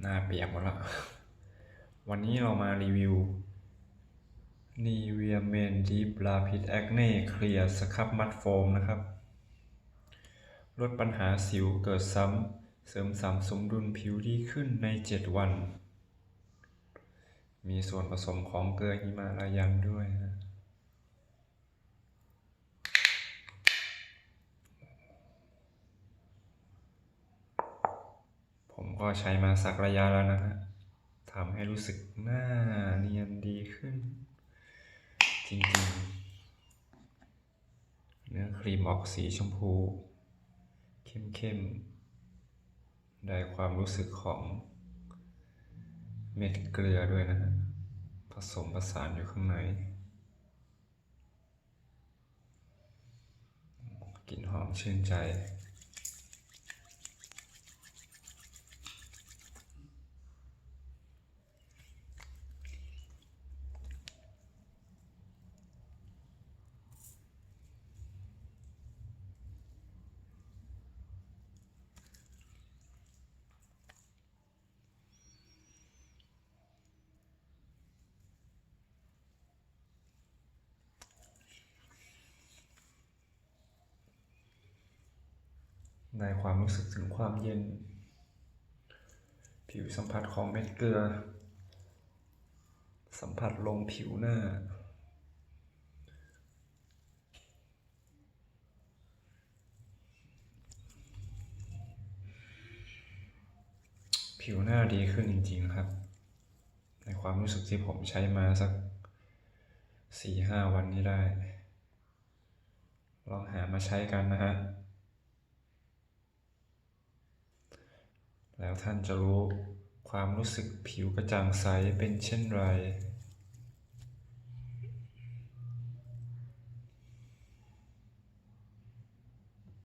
หน้าเปียกหมดละ วันนี้เรามารีวิว Nivea Men Deep Rapid Acne Clear Scrub Matte Foam นะครับ ลดปัญหาสิวเกิดซ้ำ เสริมสามสมดุลผิวดีขึ้นใน 7 วัน มีส่วนผสมของเกลือหิมาลายันด้วยนะ ก็ใช้มาสักระยะแล้วนะฮะทำให้รู้สึกหน้าเนียนดีขึ้น จริงๆ เนื้อครีมออกสีชมพู เข้มๆ ได้ความรู้สึกของเม็ดเกลือด้วยนะฮะผสมผสานอยู่ข้างในกลิ่นหอมชื่นใจ ได้ความรู้สึกถึงความเย็น ผิวสัมผัสของเม็ดเกลือ สัมผัสลงผิวหน้า ผิวหน้าดีขึ้นจริงๆครับ ในความรู้สึกที่ผมใช้มาสักสี่ห้าวันนี้ได้ ลองหามาใช้กันนะฮะ แล้วท่านจะรู้ความรู้สึกผิวกระจ่างใสเป็นเช่นไร